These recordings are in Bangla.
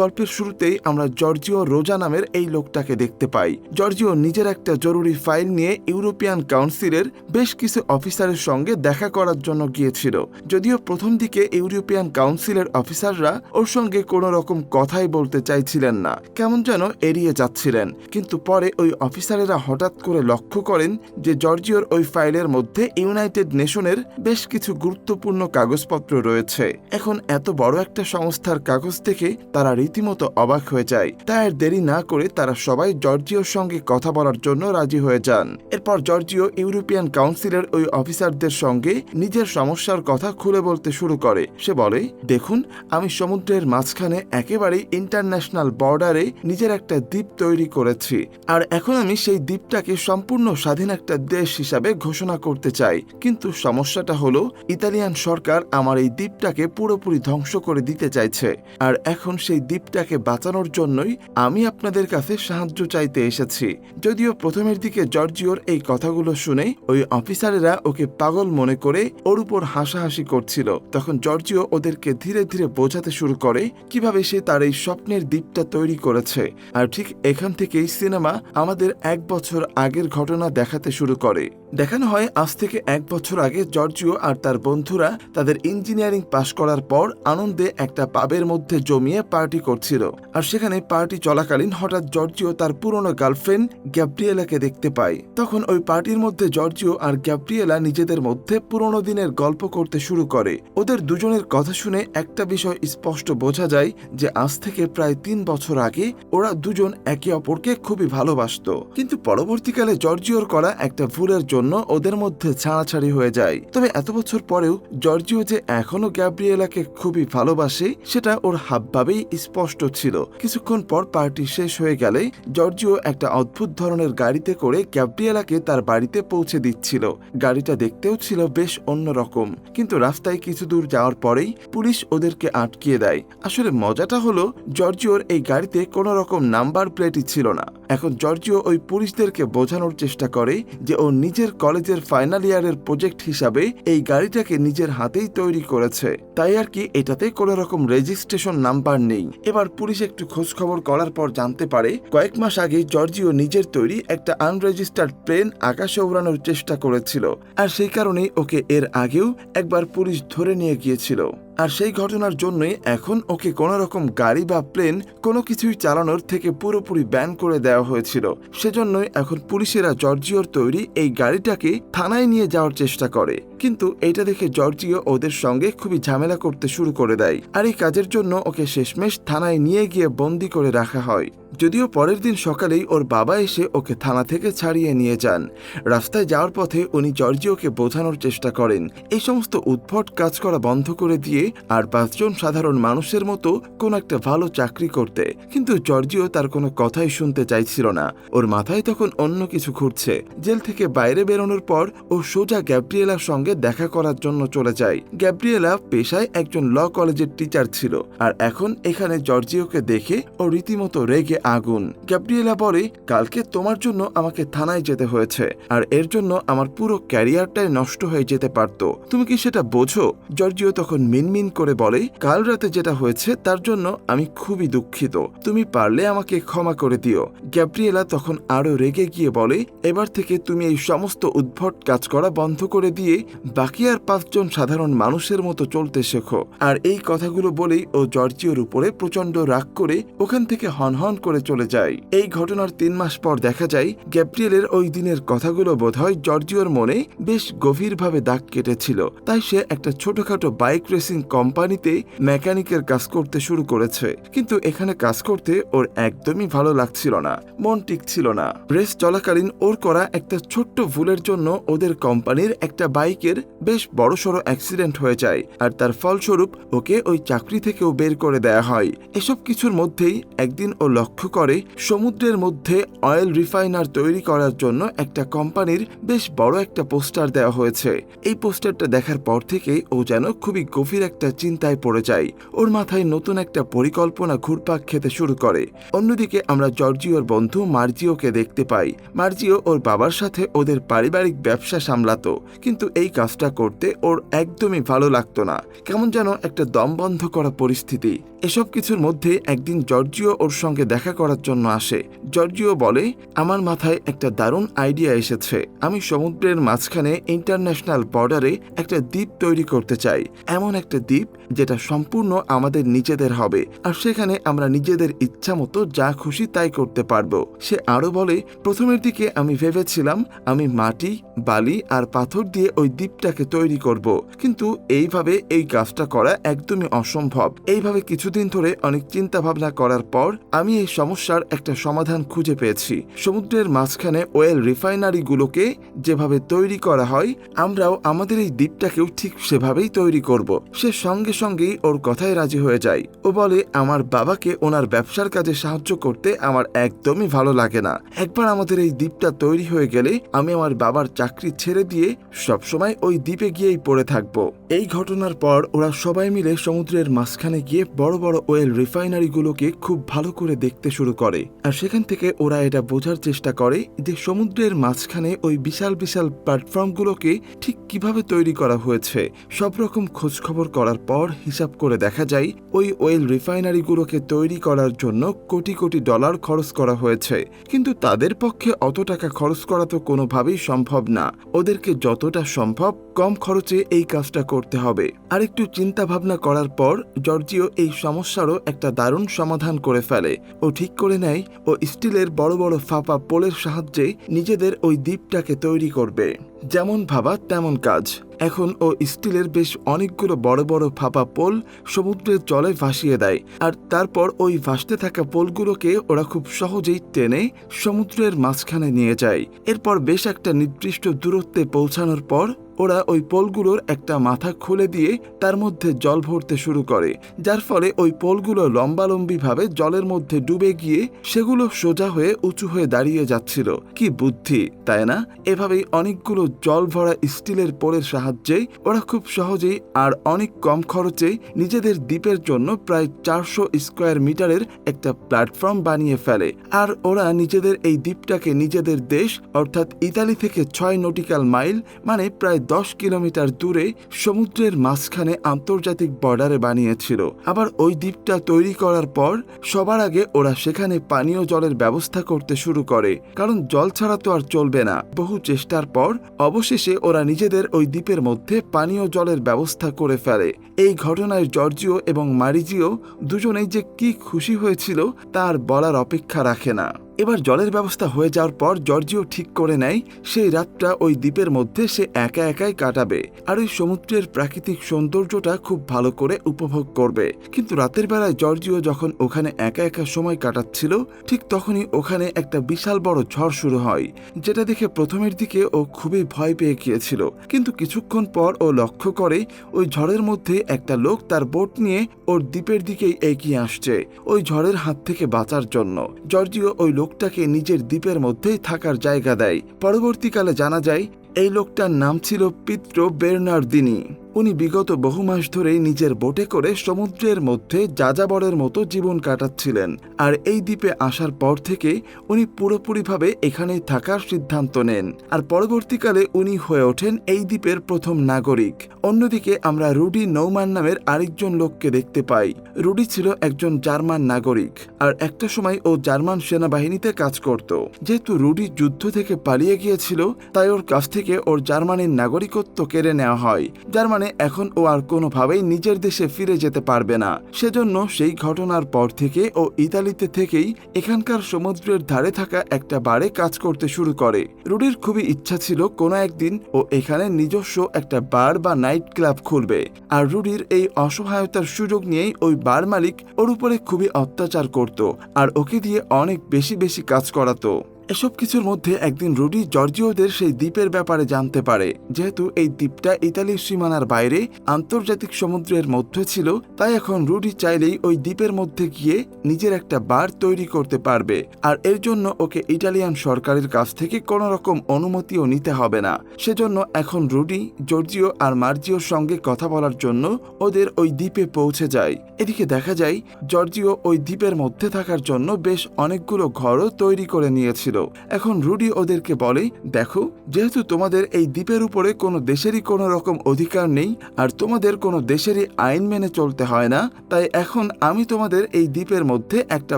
গল্পের শুরুতেই আমরা জর্জিও রোজা নামের এই লোকটাকে দেখতে পাই। জর্জিও নিজের একটা জরুরি ফাইল নিয়ে ইউরোপিয়ান কাউন্সিলের বেশ কিছু অফিসারের সঙ্গে দেখা করার জন্য গিয়েছিল। যদিও প্রথম দিকে ইউরোপিয়ান কাউন্সিলের অফিসাররা ওর সঙ্গে কোনো রকম কথাই বলতে চাইছিলেন না, কেমন যেন এড়িয়ে যাচ্ছিলেন। কিন্তু পরে ওই অফিসারেরা হঠাৎ করে লক্ষ্য করেন যে জর্জিওর ওই ফাইলের মধ্যে ইউনাইটেড নেশনের বেশ কিছু গুরুত্বপূর্ণ কাগজপত্র রয়েছে। এখন এত বড় একটা সংস্থার কাগজ দেখে তারা রীতিমতো অবাক হয়ে যায়। তাই আর দেরি না করে তারা সবাই জর্জিওর সঙ্গে কথা বলার জন্য রাজি হয়ে যান। এরপর জর্জিও ইউরোপিয়ান কাউন্সিলের ওই অফিসারদের সঙ্গে নিজের সমস্যার কথা খুলে বলতে শুরু করে। সে বলে, দেখুন, আমি সমুদ্রের মাঝখানে একেবারেই ইন্টারন্যাশনাল বর্ডারে নিজের একটা দ্বীপ তৈরি করেছি। আর এখন আমি সেই দ্বীপটাকে সম্পূর্ণ স্বাধীন একটা দেশ হিসাবে ঘোষণা করতে চাই। কিন্তু সমস্যাটা হলো, ইতালিয়ান সরকার আমার এই দ্বীপটাকে পুরোপুরি ধ্বংস করে দিতে চাইছে। আর এখন সেই দ্বীপটাকে বাঁচানোর জন্যই আমি আপনাদের কাছে সাহায্য চাইতে এসেছি। যদিও প্রথমের দিকে জর্জিওর এই কথাগুলো শুনে ওই অফিসারেরা ওকে পাগল মনে করে ওর উপর হাসাহাসি করছিল। তখন জর্জিও ওদেরকে ধীরে ধীরে বোঝাতে শুরু করে কীভাবে সে তার এই স্বপ্নের দ্বীপটা তৈরি করেছে। আর ঠিক এখান থেকেই সিনেমা আমাদের এক বছর আগের ঘটনা দেখাতে শুরু করে। দেখানো হয় আজ থেকে এক বছর আগে জর্জিও আর তার বন্ধুরা তাদের ইঞ্জিনিয়ারিং পাশ করার পর আনন্দে একটা পাবের মধ্যে জমিয়ে পার্টি করছিল। আর সেখানে পার্টি চলাকালীন হঠাৎ জর্জিও তার পুরনো গার্লফ্রেন্ড গ্যাব্রিয়েলাকে দেখতে পায়। তখন ওই পার্টির মধ্যে জর্জিও আর গ্যাব্রিয়েলা নিজেদের মধ্যে পুরনো দিনের গল্প করতে শুরু করে। ওদের দুজনের কথা শুনে একটা বিষয় স্পষ্ট বোঝা যায় যে আজ থেকে প্রায় তিন বছর আগে ওরা দুজন একে অপরকে খুবই ভালোবাসতো। কিন্তু পরবর্তীকালে জর্জিওর করা একটা ভুলের জন্য ওদের মধ্যে ছাড়াছাড়ি হয়ে যায়। তবে এত বছর পরেও জর্জিও যে এখনও গ্যাব্রিয়েলাকে খুবই ভালোবাসে, সেটা ওর হাবভাবেই স্পষ্ট ছিল। কিছুক্ষণ পর পার্টি শেষ হয়ে গেলে জর্জিও একটা অদ্ভুত ধরনের গাড়িতে করে গ্যাব্রিয়েলাকে তার বাড়িতে পৌঁছে দিচ্ছিল। গাড়িটা দেখতেও ছিল বেশ অন্যরকম। কিন্তু রাস্তায় কিছু দূর যাওয়ার পরেই পুলিশ ওদেরকে আটকিয়ে দেয়। আসলে মজাটা হলো, জর্জিওর এই গাড়িতে কোনো রকম নাম্বার প্লেটই ছিল না। এখন জর্জিও ওই পুলিশদেরকে বোঝানোর চেষ্টা করে যে ও নিজের কলেজের ফাইনাল ইয়ারের প্রজেক্ট হিসাবে এই গাড়িটাকে নিজের হাতেই তৈরি করেছে। তাই আর কি এটাতে কোনো রকম রেজিস্ট্রেশন নাম্বার নেই। এবার পুলিশ একটু খোঁজ খবর করার পর জানতে পারে, কয়েক মাস আগে জর্জিও নিজের তৈরি একটা আনরেজিস্টার্ড প্লেন আকাশে উড়ানোর চেষ্টা করেছিল। আর সেই কারণেই ওকে এর আগেও একবার পুলিশ ধরে নিয়ে গিয়েছিল। আর সেই ঘটনার জন্যই এখন ওকে কোনো রকম গাড়ি বা প্লেন কোনো কিছুই চালানোর থেকে পুরোপুরি ব্যান করে দেওয়া হয়েছিল। সেজন্যই এখন পুলিশেরা জর্জিওর তৈরি এই গাড়িটাকে থানায় নিয়ে যাওয়ার চেষ্টা করে। কিন্তু এটা দেখে জর্জিও ওদের সঙ্গে খুবই ঝামেলা করতে শুরু করে দেয়। আর এই কাজের জন্য ওকে শেষমেশ থানায় নিয়ে গিয়ে বন্দি করে রাখা হয়। যদিও পরের দিন সকালেই ওর বাবা এসে ওকে থানা থেকে ছাড়িয়ে নিয়ে যান। রাস্তায় যাওয়ার পথে উনি জর্জিওকে বোঝানোর চেষ্টা করেন। এই সমস্ত উদ্ভট কাজ করা বন্ধ করে দিয়ে আর পাঁচজন সাধারণ মানুষের মতো কোন একটা ভালো চাকরি করতে। কিন্তু জর্জিও তার কোনো কথাই শুনতে চাইছিল না। ওর মাথায় তখন অন্য কিছু ঘুরছে। জেল থেকে বাইরে বেরোনোর পর ও সোজা গ্যাব্রিয়েলার সঙ্গে দেখা করার জন্য চলে যায়। গ্যাব্রিয়েলা পেশায় একজন ল কলেজের টিচার ছিল। আর এখন এখানে জর্জিওকে দেখে ও রীতিমতো রেগে আগুন। গ্যাব্রিয়েলা বলে, কালকে তোমার জন্য আমাকে থানায় যেতে হয়েছে, আর এর জন্য আমার পুরো ক্যারিয়ারটাই নষ্ট হয়ে যেতে পারত। তুমি কি সেটা বোঝো? জর্জিও তখন মিনমিন করে বলে, কাল রাতে যেটা হয়েছে, তার জন্য আমি খুবই দুঃখিত। তুমি পারলে আমাকে ক্ষমা করে দিও। গ্যাব্রিয়েলা তখন আরও রেগে গিয়ে বলে, এবার থেকে তুমি এই সমস্ত উদ্ভট কাজ করা বন্ধ করে দিয়ে বাকি আর পাঁচজন সাধারণ মানুষের মতো চলতে শেখো। আর এই কথাগুলো বলেই ও জর্জিওর উপরে প্রচণ্ড রাগ করে ওখান থেকে হনহন করে চলে যায়। এই ঘটনার তিন মাস পর দেখা যায়, গ্যাব্রিয়েলের ওই দিনের কথাগুলো বোধহয় জর্জিওর মনে বেশ গভীরভাবে দাগ কেটেছিল। তাই সে একটা ছোটখাটো বাইক রেসিং কোম্পানিতে মেকানিকের কাজ করতে শুরু করেছে। কিন্তু এখানে কাজ করতে ওর একদমই ভালো লাগছিল না, মন টিকছিল না। রেস চলাকালীন ওর করা একটা ছোট্ট ভুলের জন্য ওদের কোম্পানির একটা বাইকের বেশ বড়সড় অ্যাক্সিডেন্ট হয়ে যায় আর তার ফলস্বরূপ ওকে ওই চাকরি থেকেও বের করে দেয়া হয়। এসব কিছুর মধ্যেই একদিন ও লক্ষ্য লক্ষ্য করে, সমুদ্রের মধ্যে অয়েল রিফাইনার তৈরি করার জন্য একটা কোম্পানির বেশ বড় একটা পোস্টার দেওয়া হয়েছে। এই পোস্টারটা দেখার পর থেকেই ও যেন খুবই গভীর একটা চিন্তায় পড়ে যায়। ওর মাথায় নতুন একটা পরিকল্পনা ঘুরপাক খেতে শুরু করে। অন্যদিকে আমরা জর্জিওর বন্ধু মার্জিওকে দেখতে পাই। মার্জিও ওর বাবার সাথে ওদের পারিবারিক ব্যবসা সামলাতো, কিন্তু এই কাজটা করতে ওর একদমই ভালো লাগতো না। কেমন যেন একটা দম বন্ধ করা পরিস্থিতি। এসব কিছুর মধ্যে একদিন জর্জিও ওর সঙ্গে দেখা করার জন্য আসে। জর্জিও বলে, আমার মাথায় একটা দারুণ আইডিয়া এসেছে। আমি সমুদ্রের মাঝখানে ইন্টারন্যাশনাল বর্ডারে একটা দ্বীপ তৈরি করতে চাই। এমন একটা দ্বীপ যেটা সম্পূর্ণ আমাদের নিজেদের হবে। আর সেখানে আমরা নিজেদের ইচ্ছা মতো যা খুশি তাই করতে পারব। সে আরও বলে, প্রথমের দিকে আমি ভেবেছিলাম আমি মাটি, বালি আর পাথর দিয়ে ওই দ্বীপটাকে তৈরি করব। কিন্তু এইভাবে এই কাজটা করা একদমই অসম্ভব। এইভাবে কিছুদিন ধরে অনেক চিন্তা ভাবনা করার পর আমি এই সমস্যার একটা সমাধান খুঁজে পেয়েছি। সমুদ্রের মাঝখানে ওয়েল রিফাইনারিগুলোকে যেভাবে তৈরি করা হয়, আমরাও আমাদের এই দ্বীপটাকেও ঠিক সেভাবেই তৈরি করব। সে সঙ্গে সঙ্গেই ওর কথায় রাজি হয়ে যায়। ও বলে, আমার বাবাকে ওনার ব্যবসার কাজে সাহায্য করতে আমার একদমই ভালো লাগে না। একবার আমাদের এই দ্বীপটা তৈরি হয়ে গেলে আমি আমার বাবার চাকরি ছেড়ে দিয়ে সবসময় ওই দ্বীপে গিয়েই পড়ে থাকব। এই ঘটনার পর ওরা সবাই মিলে সমুদ্রের মাঝখানে গিয়ে বড় বড় ওয়েল রিফাইনারিগুলোকে খুব ভালো করে দেখতে শুরু করে। আর সেখান থেকে ওরা এটা বোঝার চেষ্টা করে যে সমুদ্রের মাঝখানে ওই বিশাল বিশাল প্ল্যাটফর্মগুলোকে ঠিক কীভাবে তৈরি করা হয়েছে। সব রকম খোঁজখবর করার পর হিসাব করে দেখা যায়, ওই ওয়েল রিফাইনারিগুলোকে তৈরি করার জন্য কোটি কোটি ডলার খরচ করা হয়েছে। কিন্তু তাদের পক্ষে অত টাকা খরচ করা তো কোনোভাবেই সম্ভব না। ওদেরকে যতটা সম্ভব কম খরচে এই কাজটা করতে হবে। আর একটু চিন্তা ভাবনা করার পর জর্জিও এই সমস্যারও একটা দারুণ সমাধান করে ফেলে। ও ঠিক করে নেয় ও স্টিলের বড় বড় ফাঁপা পোলের সাহায্যে নিজেদের ওই দ্বীপটাকে তৈরি করবে। যেমন ভাবা তেমন কাজ। এখন ও স্টিলের বেশ অনেকগুলো বড় বড় ফাঁপা পোল সমুদ্রের জলে ভাসিয়ে দেয়, আর তারপর ওই ভাসতে থাকা পোলগুলোকে ওরা খুব সহজেই টেনে সমুদ্রের মাঝখানে নিয়ে যায়। এরপর বেশ একটা নির্দিষ্ট দূরত্বে পৌঁছানোর পর ওরা ওই পোলগুলোর একটা মাথা খুলে দিয়ে তার মধ্যে জল ভরতে শুরু করে, যার ফলে ওই পোলগুলো লম্বালম্বিভাবে জলের মধ্যে ডুবে গিয়ে সেগুলো সোজা হয়ে উঁচু হয়ে দাঁড়িয়ে যাচ্ছিল। কি বুদ্ধি, তাই না? এভাবেই অনেকগুলো জল ভরা স্টিলের পোলের সাহায্যে ওরা খুব সহজেই আর অনেক কম খরচে নিজেদের দ্বীপের জন্য প্রায় চারশো স্কোয়ার মিটারের একটা প্ল্যাটফর্ম বানিয়ে ফেলে। আর ওরা নিজেদের এই দ্বীপটাকে নিজেদের দেশ, অর্থাৎ ইতালি থেকে ছয় নটিক্যাল মাইল মানে প্রায় দশ কিলোমিটার দূরে, সমুদ্রের মাঝখানে আন্তর্জাতিক বর্ডারে বানিয়েছিল। আবার ওই দ্বীপটা তৈরি করার পর, সবার আগে ওরা সেখানে পানীয় জলের ব্যবস্থা করতে শুরু করে। কারণ জল ছাড়া তো আর চলবে না। বহু চেষ্টার পর অবশেষে ওরা নিজেদের ওই দ্বীপের মধ্যে পানীয় জলের ব্যবস্থা করে ফেলে। এই ঘটনায় জর্জিও এবং মারিজিও দুজনেই যে কি খুশি হয়েছিল, তার বলার অপেক্ষা রাখে না। এবার জলের ব্যবস্থা হয়ে যাওয়ার পর জর্জিও ঠিক করে নেয়, সেই রাতটা ওই দ্বীপের মধ্যে সে একা একাই কাটাবে আর ওই সমুদ্রের প্রাকৃতিক সৌন্দর্যটা খুব ভালো করে উপভোগ করবে। কিন্তু রাতের বেলায় জর্জিও যখন ওখানে একা একা সময় কাটাচ্ছিল, ঠিক তখনই ওখানে একটা বিশাল বড় ঝড় শুরু হয়, যেটা দেখে প্রথমের দিকে ও খুবই ভয় পেয়ে গিয়েছিল। কিন্তু কিছুক্ষণ পর ও লক্ষ্য করে ওই ঝড়ের মধ্যে একটা লোক তার বোট নিয়ে ওর দ্বীপের দিকেই এগিয়ে আসছে, ওই ঝড়ের হাত থেকে বাঁচার জন্য। জর্জিও ওই লোকটাকে নিজের দ্বীপের মধ্যেই থাকার জায়গা দেয়। পরবর্তীকালে জানা যায়, এই লোকটার নাম ছিল পিত্র বের্নার্দিনী। উনি বিগত বহু মাস ধরেই নিজের বোটে করে সমুদ্রের মধ্যে যাযাবরের মতো জীবন কাটাচ্ছিলেন। আর এই দ্বীপে আসার পর থেকে উনি পুরোপুরিভাবে এখানেই থাকার সিদ্ধান্ত নেন। আর পরবর্তীকালে উনি হয়ে ওঠেন এই দ্বীপের প্রথম নাগরিক। অন্যদিকে আমরা রুডি নৌমান নামের আরেকজন লোককে দেখতে পাই। রুডি ছিল একজন জার্মান নাগরিক। আর একটা সময় ও জার্মান সেনাবাহিনীতে কাজ করত। যেহেতু রুডি যুদ্ধ থেকে পালিয়ে গিয়েছিল, তাই ওর কাছ থেকে ওর জার্মানির নাগরিকত্ব কেড়ে নেওয়া হয়। যার মানে এখন ও আর কোনোভাবেই নিজের দেশে ফিরে যেতে পারবে না। সেজন্য সেই ঘটনার পর থেকে ও ইতালিতে থেকেই এখানকার সমুদ্রের ধারে থাকা একটা বারে কাজ করতে শুরু করে। রুডির খুবই ইচ্ছা ছিল কোনো একদিন ও এখানে নিজস্ব একটা বার বা নাইট ক্লাব খুলবে। আর রুডির এই অসহায়তার সুযোগ নিয়েই ওই বার মালিক ওর উপরে খুবই অত্যাচার করত আর ওকে দিয়ে অনেক বেশি বেশি কাজ করাতো। এসব কিছুর মধ্যে একদিন রুডি জর্জিওদের সেই দ্বীপের ব্যাপারে জানতে পারে। যেহেতু এই দ্বীপটা ইতালির সীমানার বাইরে, আন্তর্জাতিক সমুদ্রের মধ্যে ছিল, তাই এখন রুডি চাইলেই ওই দ্বীপের মধ্যে গিয়ে নিজের একটা বার তৈরি করতে পারবে। আর এর জন্য ওকে ইটালিয়ান সরকারের কাছ থেকে কোনো রকম অনুমতিও নিতে হবে না। সেজন্য এখন রুডি, জর্জিও আর মার্জিওর সঙ্গে কথা বলার জন্য ওদের ওই দ্বীপে পৌঁছে যায়। এদিকে দেখা যায়, জর্জিও ওই দ্বীপের মধ্যে থাকার জন্য বেশ অনেকগুলো ঘরও তৈরি করে নিয়েছিল। এখন রুডি ওদেরকে বলে, দেখো, যেহেতু তোমাদের এই দ্বীপের উপরে কোনো দেশেরই কোনো রকম অধিকার নেই, আর তোমাদের কোনো দেশেরই আইন মেনে চলতে হয় না, তাই এখন আমি তোমাদের এই দ্বীপের মধ্যে একটা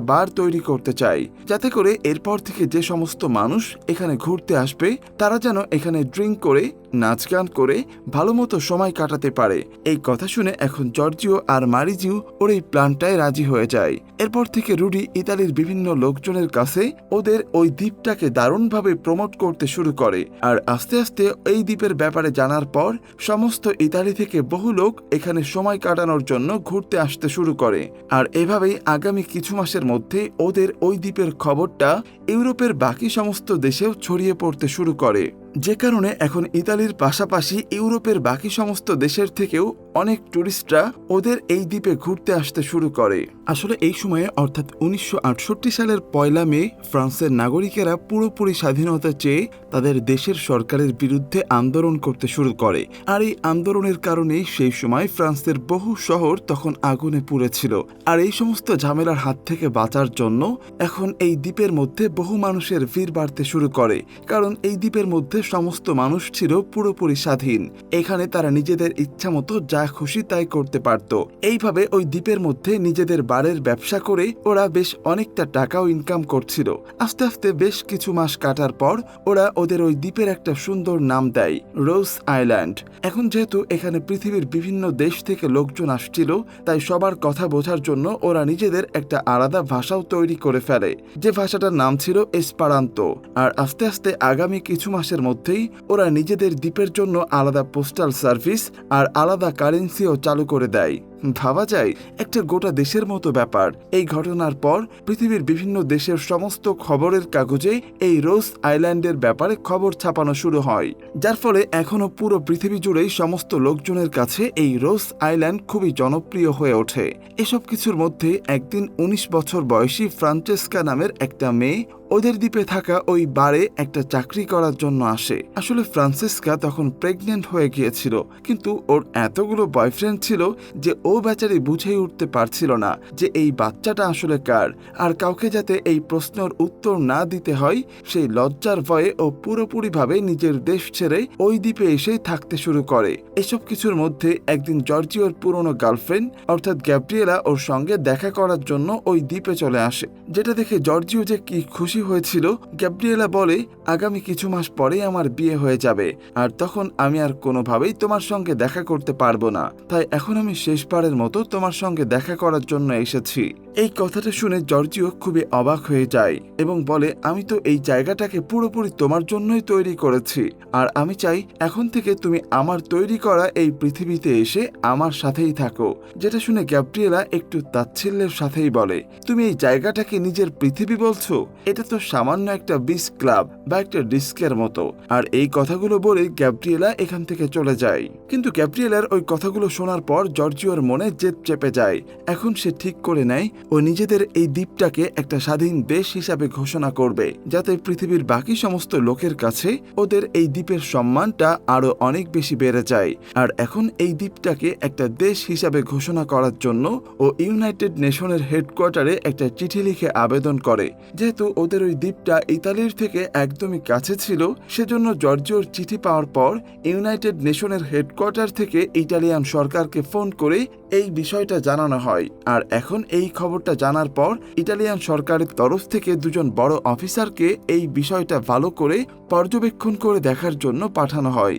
বার তৈরি করতে চাই। যাতে করে এরপর থেকে যে সমস্ত মানুষ এখানে ঘুরতে আসবে, তারা যেন এখানে ড্রিঙ্ক করে নাচ গান করে ভালো মতো সময় কাটাতে পারে। এই কথা শুনে এখন জর্জিও আর মারিজিও ওর এই প্ল্যানটায় রাজি হয়ে যায়। এরপর থেকে রুডি ইতালির বিভিন্ন লোকজনের কাছে ওদের ওই দ্বীপটাকে দারুণভাবে প্রমোট করতে শুরু করে। আর আস্তে আস্তে এই দ্বীপের ব্যাপারে জানার পর সমস্ত ইতালি থেকে বহু লোক এখানে সময় কাটানোর জন্য ঘুরতে আসতে শুরু করে। আর এভাবেই আগামী কিছু মাসের মধ্যে ওদের ওই দ্বীপের খবরটা ইউরোপের বাকি সমস্ত দেশেও ছড়িয়ে পড়তে শুরু করে। যে কারণে এখন ইতালির পাশাপাশি ইউরোপের বাকি সমস্ত দেশের থেকেও অনেক টুরিস্টরা ওদের এই দ্বীপে ঘুরতে আসতে শুরু করে। আসলে এই সময়ে, অর্থাৎ উনিশশো আটষট্টি সালের পয়লা মে, ফ্রান্সের নাগরিকেরা পুরোপুরি স্বাধীনতা চেয়ে তাদের দেশের সরকারের বিরুদ্ধে আন্দোলন করতে শুরু করে। আর এই আন্দোলনের কারণেই সেই সময় ফ্রান্সের বহু শহর তখন আগুনে পুড়েছিল। আর এই সমস্ত ঝামেলার হাত থেকে বাঁচার জন্য এখন এই দ্বীপের মধ্যে বহু মানুষের ভিড় বাড়তে শুরু করে। কারণ এই দ্বীপের মধ্যে সমস্ত মানুষ ছিল পুরোপুরি স্বাধীন। এখানে তারা নিজেদের ইচ্ছা মতো যা খুশি তাই করতে পারত। এইভাবে ওই দ্বীপের মধ্যে নিজেদের বারের ব্যবসা করে ওরা বেশ অনেকটা টাকাও ইনকাম করছিল। আস্তে আস্তে বেশ কিছু মাস কাটার পর ওরা ওদের ওই দ্বীপের একটা সুন্দর নাম দেয়, রোজ আইল্যান্ড। এখন যেহেতু এখানে পৃথিবীর বিভিন্ন দেশ থেকে লোকজন আসছিল, তাই সবার কথা বোঝার জন্য ওরা নিজেদের একটা আলাদা ভাষাও তৈরি করে ফেলে। যে ভাষাটার নাম ছিল এসপারান্ত। আর আস্তে আস্তে আগামী কিছু মাসের মধ্যেই ওরা নিজেদের দ্বীপের জন্য আলাদা পোস্টাল সার্ভিস আর আলাদা কারেন্সিও চালু করে দেয়। ভাবা যায়, একটা গোটা দেশের মতো ব্যাপার। এই ঘটনার পর পৃথিবীর বিভিন্ন দেশের সমস্ত খবরের কাগজে এই রোজ আইল্যান্ডের ব্যাপারে খবর ছাপানো শুরু হয়। যার ফলে এখনও পুরো পৃথিবী জুড়েই সমস্ত লোকজনের কাছে এই রোজ আইল্যান্ড খুবই জনপ্রিয় হয়ে ওঠে। এসব কিছুর মধ্যে একদিন ১৯ বছর বয়সী ফ্রান্সেস্কা নামের একটা মেয়ে ওদের দ্বীপে থাকা ওই বারে একটা চাকরি করার জন্য আসে। আসলে ফ্রান্সিসকা তখন প্রেগনেন্ট হয়ে গিয়েছিল, কিন্তু ওর এতগুলো বয়ফ্রেন্ড ছিল যে ও বেচারি বুঝেই উঠতে পারছিল না যে এই বাচ্চাটা আসলে কার। আর কাউকে যাতে এই প্রশ্নের উত্তর না দিতে হয়, সেই লজ্জার ভয়ে ও পুরোপুরিভাবে নিজের দেশ ছেড়ে ওই দ্বীপে এসেই থাকতে শুরু করে। এসব কিছুর মধ্যে একদিন জর্জিওর পুরনো গার্লফ্রেন্ড, অর্থাৎ গ্যাব্রিয়েলা, ওর সঙ্গে দেখা করার জন্য ওই দ্বীপে চলে আসে। যেটা দেখে জর্জিও যে কি খুশি হয়েছিল, গ্যাব্রিয়েলা বলে আগামী কিছু মাস পরেই আমার বিয়ে হয়ে যাবে, আর তখন আমি আর কোনোভাবেই তোমার সঙ্গে দেখা করতে পারব না। তাই এখন আমি শেষবারের মতো তোমার সঙ্গে দেখা করার জন্য এসেছি। এই কথাটা শুনে জর্জিও খুবই অবাক হয়ে যায় এবং বলে, আমি তো এই জায়গাটাকে পুরোপুরি তোমার জন্যই তৈরি করেছি, আর আমি চাই এখন থেকে তুমি আমার তৈরি করা এই পৃথিবীতে এসে আমার সাথেই থাকো। যেটা শুনে গ্যাব্রিয়েলা একটু তাচ্ছিল্যের সাথেই বলে, তুমি এই জায়গাটাকে নিজের পৃথিবী বলছো? এটা তো সামান্য একটা বিস ক্লাব, বা একটা ডিস্কের মতো। আর এই কথাগুলো বলে গ্যাব্রিয়েলা এখান থেকে চলে যায়। কিন্তু গ্যাব্রিয়েলার ওই কথাগুলো শোনার পর জর্জিওর মনে জেদ চেপে যায়। এখন সে ঠিক করে নেয়, ও নিজেদের এই দ্বীপটাকে একটা স্বাধীন দেশ হিসাবে ঘোষণা করবে, যাতে পৃথিবীর বাকি সমস্ত লোকের কাছে ওদের এই দ্বীপের সম্মানটা আরও অনেক বেশি বেড়ে যায়। আর এখন এই দ্বীপটাকে একটা দেশ হিসাবে ঘোষণা করার জন্য ও ইউনাইটেড নেশনের হেডকোয়ার্টারে একটা চিঠি লিখে আবেদন করে, যেহেতু ওদের ওই দ্বীপটা ইতালির থেকে একদমই কাছে ছিল, সেজন্য জর্জিওর চিঠি পাওয়ার পর ইউনাইটেড নেশনের হেডকোয়ার্টার থেকে ইটালিয়ান সরকারকে ফোন করে এই বিষয়টা জানানো হয়। আর এখন এই খবরটা জানার পর ইটালিয়ান সরকারের তরফ থেকে দুজন বড় অফিসারকে এই বিষয়টা ভালো করে পর্যবেক্ষণ করে দেখার জন্য পাঠানো হয়।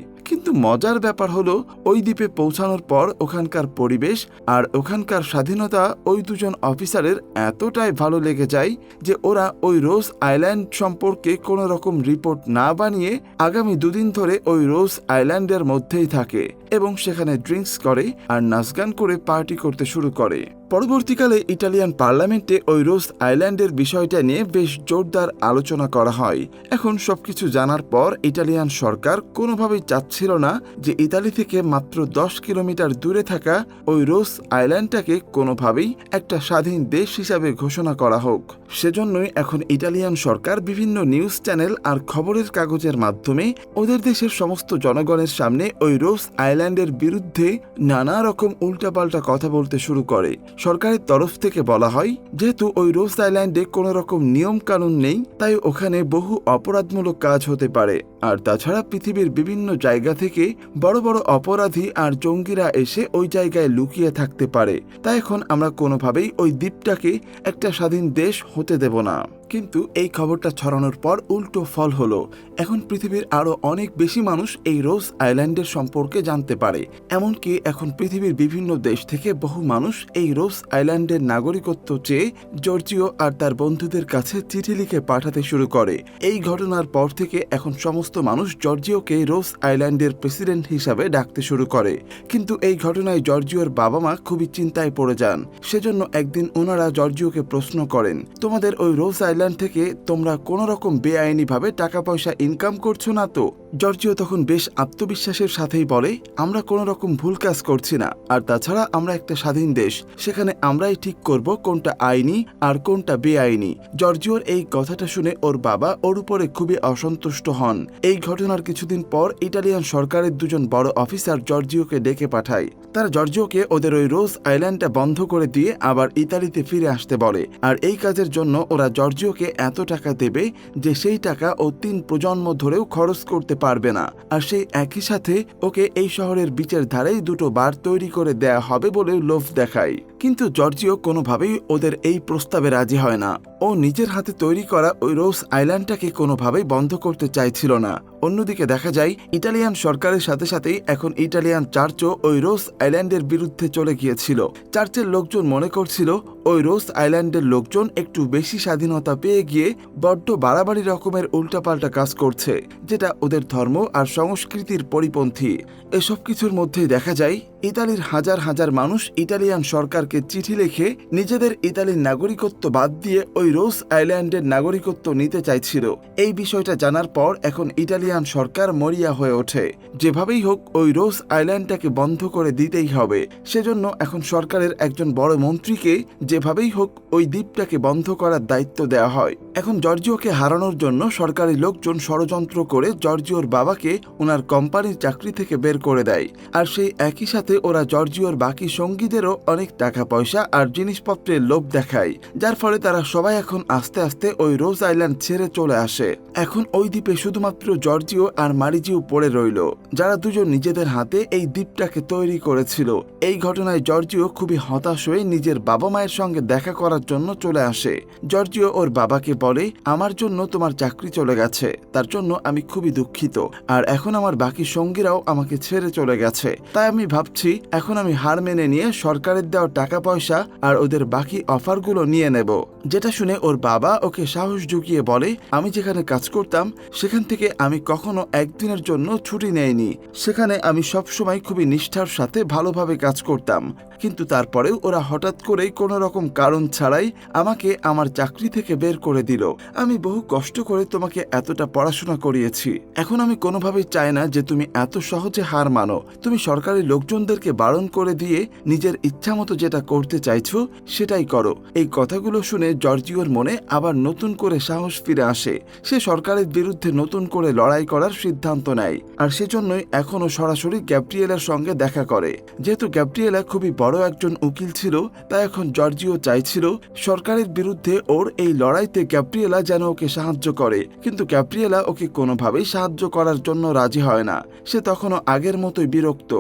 কিন্তু মজার ব্যাপার হলো, ওই দ্বীপে পৌঁছানোর পর ওখানকার পরিবেশ আর ওখানকার স্বাধীনতা ওই দুজন অফিসারের এতটাই ভালো লেগে যায় যে ওরা ওই রোজ আইল্যান্ড সম্পর্কে কোনো রকম রিপোর্ট না বানিয়ে আগামী দুদিন ধরে ওই রোজ আইল্যান্ডের মধ্যেই থাকে এবং সেখানে ড্রিঙ্কস করে আর নাচ গান করে পার্টি করতে শুরু করে। পরবর্তীকালে ইটালিয়ান পার্লামেন্টে ওই রোজ আইল্যান্ডের বিষয়টা নিয়ে বেশ জোরদার আলোচনা করা হয়। এখন সবকিছু জানার পর ইটালিয়ান সরকার কোনোভাবেই চাচ্ছিল না যে ইতালি থেকে মাত্র দশ কিলোমিটার দূরে থাকা ওই রোজ আইল্যান্ডটাকে কোনোভাবেই একটা স্বাধীন দেশ হিসাবে ঘোষণা করা হোক। সেজন্যই এখন ইটালিয়ান সরকার বিভিন্ন নিউজ চ্যানেল আর খবরের কাগজের মাধ্যমে ওদের দেশের সমস্ত জনগণের সামনে ওই রোজ আইল্যান্ডের বিরুদ্ধে নানা রকম উল্টাপাল্টা কথা বলতে শুরু করে। সরকারের তরফ থেকে বলা হয়, যেহেতু ওই রোজ আইল্যান্ডে কোনো রকম নিয়ম কানুন নেই, তাই ওখানে বহু অপরাধমূলক কাজ হতে পারে। আর তাছাড়া পৃথিবীর বিভিন্ন জায়গা থেকে বড় বড় অপরাধী আর জঙ্গিরা এসে ওই জায়গায় লুকিয়ে থাকতে পারে। তাই এখন আমরা কোনোভাবেই ওই দ্বীপটাকে একটা স্বাধীন দেশ হতে দেব না। কিন্তু এই খবরটা ছড়ানোর পর উল্টো ফল হলো, এখন পৃথিবীর আরও অনেক বেশি মানুষ এই রোজ আইল্যান্ডের সম্পর্কে জানতে পারে। এমনকি এখন পৃথিবীর বিভিন্ন দেশ থেকে বহু মানুষ এই রোজ আইল্যান্ডের নাগরিকত্ব চেয়ে জর্জিও আর তার বন্ধুদের কাছে চিঠি লিখে পাঠাতে শুরু করে। এই ঘটনার পর থেকে এখন সমস্ত মানুষ জর্জিওকে রোজ আইল্যান্ডের প্রেসিডেন্ট হিসাবে ডাকতে শুরু করে। কিন্তু এই ঘটনায় জর্জিওর বাবা মা খুবই চিন্তায় পড়ে যান। সেজন্য একদিন ওনারা জর্জিওকে প্রশ্ন করেন, তোমাদের ওই রোজ আইল্যান্ড থেকে তোমরা কোনো রকম বেআইনিভাবে টাকা পয়সা ইনকাম করছ না তো? জর্জিও তখন বেশ আত্মবিশ্বাসের সাথেই বলে, আমরা কোনো রকম ভুল কাজ করছি না। আর তাছাড়া আমরা একটা স্বাধীন দেশ, সেখানে আমরাই ঠিক করব কোনটা আইনি আর কোনটা বেআইনি। জর্জিওর এই কথাটা শুনে ওর বাবা ওর উপরে খুবই অসন্তুষ্ট হন। এই ঘটনার কিছুদিন পর ইটালিয়ান সরকারের দুজন বড় অফিসার জর্জিওকে ডেকে পাঠায়। তারা জর্জিওকে ওদের ওই রোজ আইল্যান্ডটা বন্ধ করে দিয়ে আবার ইতালিতে ফিরে আসতে বলে। আর এই কাজের জন্য ওরা জর্জিওকে এত টাকা দেবে যে সেই টাকা ও তিন প্রজন্ম ধরেও খরচ করতে পারবে না। আর সেই একই সাথে ওকে এই শহরের বিচের ধারেই দুটো বার তৈরি করে দেয়া হবে বলে লোভ দেখায়। কিন্তু জর্জিও কোনোভাবেই ওদের এই প্রস্তাবে রাজি হয় না। ও নিজের হাতে তৈরি করা ওই রোজ আইল্যান্ডটাকে কোনোভাবেই বন্ধ করতে চাইছিল না। অন্যদিকে দেখা যায়, ইটালিয়ান সরকারের সাথে সাথেই এখন ইটালিয়ান চার্চও ওই রোজ আইল্যান্ডের বিরুদ্ধে চলে গিয়েছিল। চার্চের লোকজন মনে করছিল, ওই রোজ আইল্যান্ডের লোকজন একটু বেশি স্বাধীনতা পেয়ে গিয়ে বড্ড বাড়াবাড়ি রকমের উল্টাপাল্টা কাজ করছে, যেটা ওদের ধর্ম আর সংস্কৃতির পরিপন্থী। এসব কিছুর মধ্যেই দেখা যায় ইতালির হাজার হাজার মানুষ ইটালিয়ান সরকারকে চিঠি লিখে নিজেদের ইতালির নাগরিকত্ব বাদ দিয়ে ওই রোজ আইল্যান্ডের নাগরিকত্ব নিতে চাইছিল। এই বিষয়টা জানার পর এখন ইটালিয়ান সরকার মরিয়া হয়ে ওঠে। যেভাবেই হোক, ওই রোজ আইল্যান্ডটাকে বন্ধ করে দিতেই হবে। সেজন্য এখন সরকারের একজন বড় মন্ত্রীকে যেভাবেই হোক, ওই দ্বীপটাকে বন্ধ করার দায়িত্ব দেওয়া হয়। এখন জর্জিওকে হারানোর জন্য সরকারি লোকজন ষড়যন্ত্র করে জর্জিওর বাবাকে ওনার কোম্পানির চাকরি থেকে বের করে দেয়। আর সেই একই সাথে ওরা জর্জিওর বাকি সঙ্গীদেরও অনেক টাকা পয়সা আর জিনিসপত্রের লোভ দেখায়, যার ফলে তারা সবাই এখন আস্তে আস্তে ওই রোজ আইল্যান্ড ছেড়ে চলে আসে। এখন ওই দ্বীপে শুধুমাত্র জর্জিও আর মারিজিও পড়ে রইল, যারা দুজন নিজেদের হাতে এই দ্বীপটাকে তৈরি করেছিল। এই ঘটনায় জর্জিও খুবই হতাশ হয়ে নিজের বাবা মায়ের সঙ্গে দেখা করার জন্য চলে আসে। জর্জিও ওর বাবাকে বলে, আমার জন্য তোমার চাকরি চলে গেছে, তার জন্য আমি খুবই দুঃখিত, আর এখন আমার বাকি সঙ্গীরাও আমাকে ছেড়ে চলে গেছে। তাই আমি ভাবছি এখন আমি হার মেনে নিয়ে সরকারের দেওয়া টাকা পয়সা আর ওদের বাকি অফারগুলো নিয়ে নেব। যেটা শুনে ওর বাবা ওকে সাহস জুগিয়ে বলে, আমি যেখানে কাজ করতাম, সেখান থেকে আমি কখনো একদিনের জন্য ছুটি নেয়নি সেখানে আমি সবসময় খুবই নিষ্ঠার সাথে ভালোভাবে কাজ করতাম। কিন্তু তারপরেও ওরা হঠাৎ করেই কোনো রকম কারণ ছাড়াই আমাকে আমার চাকরি থেকে বের করে দিল। আমি বহু কষ্ট করে তোমাকে এতটা পড়াশোনা করিয়েছি। এখন আমি কোনোভাবেই চাই না যে তুমি এত সহজে হার মানো। তুমি সরকারি লোকজনদেরকে বারণ করে দিয়ে নিজের ইচ্ছামতো যেটা করতে চাইছো, সেটাই করো। এই কথাগুলো শুনে জর্জিওর মনে আবার নতুন করে সাহস ফিরে আসে। সে সরকারের বিরুদ্ধে নতুন করে লড়াই করার সিদ্ধান্ত নেয়, আর সেজন্যই এখনও সরাসরি গ্যাব্রিয়েলার সঙ্গে দেখা করে। যেহেতু গ্যাব্রিয়েলা খুবই বড় একজন উকিল ছিল, তাই এখন জর্জিও চাইছিল সরকারের বিরুদ্ধে ওর এই লড়াইতে গ্যাব্রিয়েলা যেন ওকে সাহায্য করে। কিন্তু গ্যাব্রিয়েলা ওকে কোনোভাবেই সাহায্য করার জন্য রাজি হয় না। সে তখনও আগের মতোই বিরক্ত।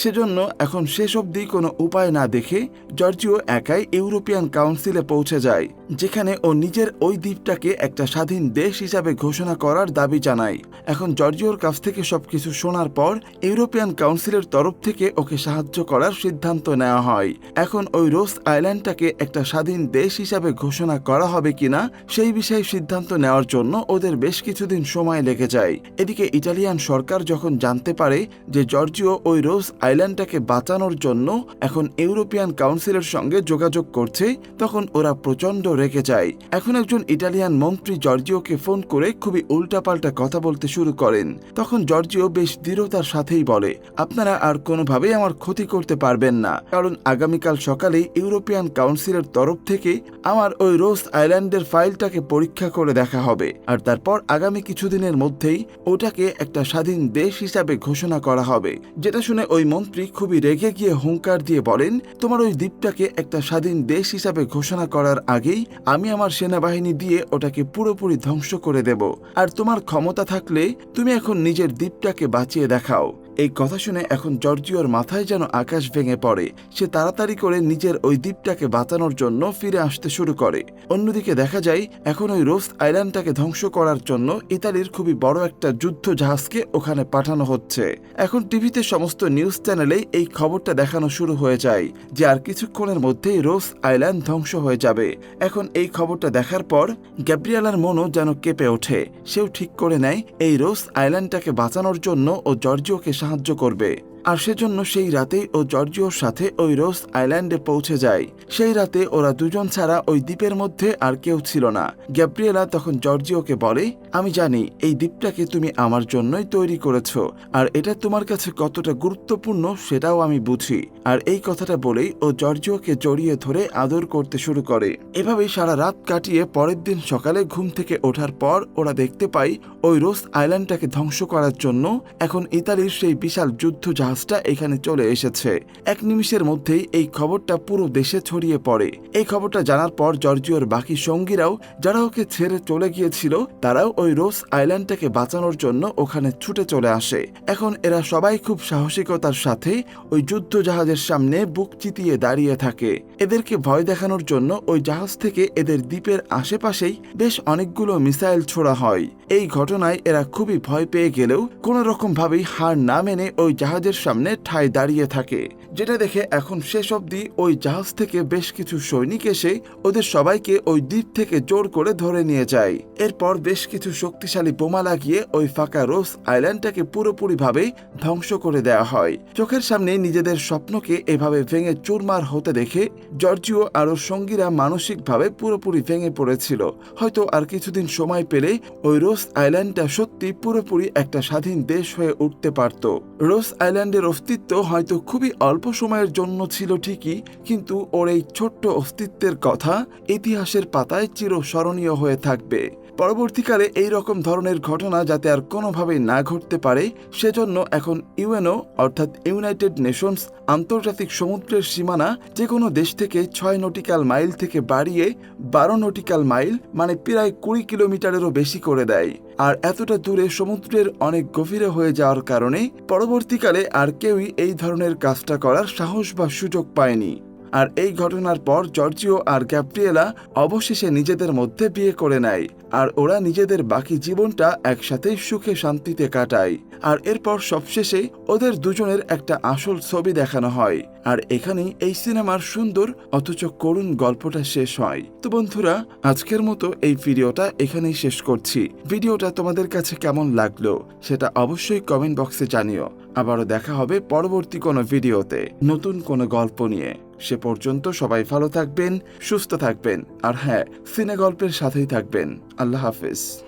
সেজন্য এখন শেষ অবধি কোনো উপায় না দেখে জর্জিও একাই ইউরোপিয়ান কাউন্সিলে পৌঁছে যায়। যেখানে ও নিজের ওই দ্বীপটাকে একটা স্বাধীন দেশ হিসাবে ঘোষণা করার দাবি জানায়। এখন জর্জিওর কাছ থেকে সবকিছু শোনার পর ইউরোপিয়ান কাউন্সিলের তরফ থেকে ওকে সাহায্য করার সিদ্ধান্ত নেওয়া হয়। এখন ওই রোস আইল্যান্ডটাকে একটা স্বাধীন দেশ হিসাবে ঘোষণা করা হবে কিনা, সেই বিষয়ে সিদ্ধান্ত নেওয়ার জন্য ওদের বেশ কিছুদিন সময় লেগে যায়। এদিকে ইটালিয়ান সরকার যখন জানতে পারে যে জর্জিও ওই রোজ আইল্যান্ডটাকে বাঁচানোর জন্য এখন ইউরোপিয়ান কাউন্সিলের সঙ্গে যোগাযোগ করছে, তখন ওরা প্রচণ্ড রেগে যায়। এখন একজন ইটালিয়ান মন্ত্রী জর্জিওকে ফোন করে খুবই উল্টাপাল্টা কথা বলতে শুরু করেন। তখন জর্জিও বেশ দৃঢ়তার সাথেই বলে, আপনারা আর কোনোভাবেই আমার ক্ষতি করতে পারবেন না। কারণ আগামীকাল সকালে ইউরোপিয়ান কাউন্সিলের তরফ থেকে আমার ওই রোজ আইল্যান্ডের ফাইলটাকে পরীক্ষা করে দেখা হবে। আর তারপর আগামী কিছুদিনের মধ্যেই ওটাকে একটা স্বাধীন দেশ হিসাবে ঘোষণা করা হবে। যেটা শুনে ওই মন্ত্রী খুবই রেগে গিয়ে হুঙ্কার দিয়ে বলেন, তোমার ওই দ্বীপটাকে একটা স্বাধীন দেশ হিসাবে ঘোষণা করার আগেই আমি আমার সেনাবাহিনী দিয়ে ওটাকে পুরোপুরি ধ্বংস করে দেব। আর তোমার ক্ষমতা থাকলে তুমি এখন নিজের দ্বীপটাকে বাঁচিয়ে দেখাও। এই কথা শুনে এখন জর্জিওর মাথায় যেন আকাশ ভেঙে পড়ে। সে তাড়াতাড়ি করে নিজের ওই দ্বীপটাকে বাঁচানোর জন্য ফিরে আসতে শুরু করে। অন্যদিকে দেখা যায়, এখন ওই রোস্ট আইল্যান্ডটাকে ধ্বংস করার জন্য ইতালির খুবই বড় একটা যুদ্ধ জাহাজকে ওখানে পাঠানো হচ্ছে। এখন টিভিতে সমস্ত নিউজ চ্যানেলেই এই খবরটা দেখানো শুরু হয়ে যায় যে আর কিছুক্ষণের মধ্যেই রোস আইল্যান্ড ধ্বংস হয়ে যাবে। এখন এই খবরটা দেখার পর গ্যাব্রিয়ালার মনও যেন কেঁপে ওঠে। সেও ঠিক করে নেয়, এই রোস আইল্যান্ডটাকে বাঁচানোর জন্য ও জর্জিওকে করবে। আর সেজন্য সেই রাতেই ও জর্জিওর সাথে ওই রোস আইল্যান্ডে পৌঁছে যায়। সেই রাতে ওরা দুজন ছাড়া ওই দ্বীপের মধ্যে আর কেউ ছিল না। গ্যাব্রিয়েলা তখন জর্জিওকে বলে আমি জানি এই দ্বীপটাকে তুমি আমার জন্যই তৈরি করেছ, আর এটা তোমার কাছে কতটা গুরুত্বপূর্ণ সেটাও আমি বুঝি। আর এই কথাটা বলেই ও জর্জিওকে জড়িয়ে ধরে আদর করতে শুরু করে। এভাবেই সারা রাত কাটিয়ে পরের দিন সকালে ঘুম থেকে ওঠার পর ওরা দেখতে পাই ওই রোস আইল্যান্ডটাকে ধ্বংস করার জন্য এখন ইতালির সেই বিশাল যুদ্ধ জাহাজটা এখানে চলে এসেছে। এক নিমিষের মধ্যেই এই খবরটা পুরো দেশে ছড়িয়ে পড়ে। এই খবরটা জানার পর জর্জিওর বাকি সঙ্গীরাও, যারা ওকে ছেড়ে চলে গিয়েছিল, তারাও ওই রোস আইল্যান্ডটাকে বাঁচানোর জন্য ওখানে ছুটে চলে আসে। এখন এরা সবাই খুব সাহসিকতার সাথে ওই যুদ্ধ জাহাজের সামনে বুক চিতিয়ে দাঁড়িয়ে থাকে। এদেরকে ভয় দেখানোর জন্য ওই জাহাজ থেকে এদের দ্বীপের আশেপাশেই বেশ অনেকগুলো মিসাইল ছোড়া হয়। এই ঘটনায় এরা খুবই ভয় পেয়ে গেলেও কোনো রকম ভাবেই হার না মেনে ওই জাহাজের সামনে ঠায় দাঁড়িয়ে থাকে। যেটা দেখে এখন শেষ অবধি ওই জাহাজ থেকে বেশ কিছু সৈনিক এসে ওদের সবাইকে ওই দ্বীপ থেকে জোর করে ধরে নিয়ে যায়। এরপর বেশ কিছু শক্তিশালী বোমা লাগিয়ে ওই ফাঁকা রোস আইল্যান্ডটাকে পুরোপুরিভাবে ধ্বংস করে দেওয়া হয়। চোখের সামনে নিজেদের স্বপ্নকে এভাবে ভেঙে চুরমার হতে দেখে জর্জিও আর ওর সঙ্গীরা মানসিকভাবে পুরোপুরি ভেঙে পড়েছিল। হয়তো আর কিছুদিন সময় পেলে ওই রোস আইল্যান্ডটা সত্যি পুরোপুরি একটা স্বাধীন দেশ হয়ে উঠতে পারত। রোস আইল্যান্ডের অস্তিত্ব হয়তো খুবই অল্প সময়ের জন্য ছিল ঠিকই, কিন্তু ওর এই ছোট্ট অস্তিত্বের কথা ইতিহাসের পাতায় চিরস্মরণীয় হয়ে থাকবে। পরবর্তীকালে এই রকম ধরনের ঘটনা যাতে আর কোনোভাবেই না ঘটতে পারে, সেজন্য এখন ইউএনও, অর্থাৎ ইউনাইটেড নেশনস আন্তর্জাতিক সমুদ্রের সীমানা যে কোনো দেশ থেকে ছয় নটিক্যাল মাইল থেকে বাড়িয়ে বারো নটিক্যাল মাইল মানে প্রায় কুড়ি কিলোমিটারেরও বেশি করে দেয়। আর এতটা দূরে সমুদ্রের অনেক গভীরে হয়ে যাওয়ার কারণে পরবর্তীকালে আর কেউই এই ধরনের কাজটা করার সাহস বা সুযোগ পায়নি। আর এই ঘটনার পর জর্জিও আর গ্যাব্রিয়েলা অবশেষে নিজেদের মধ্যে বিয়ে করে নেয়। আর ওরা নিজেদের বাকি জীবনটা একসাথে সুখে শান্তিতে কাটায়। আর এরপর সবশেষে ওদের দুজনের একটা আসল ছবি দেখানো হয়। আর এখানেই এই সিনেমার সুন্দর অথচ করুণ গল্পটা শেষ হয়। তো বন্ধুরা, আজকের মতো এই ভিডিওটা এখানেই শেষ করছি। ভিডিওটা তোমাদের কাছে কেমন লাগল সেটা অবশ্যই কমেন্ট বক্সে জানিও। আবারও দেখা হবে পরবর্তী কোনো ভিডিওতে। নতুন কোনো গল্প নিয়ে। সে পর্যন্ত সবাই ভালো থাকবেন, সুস্থ থাকবেন, আর হ্যাঁ সিনে গল্পের সাথেই থাকবেন। আল্লাহ হাফেজ।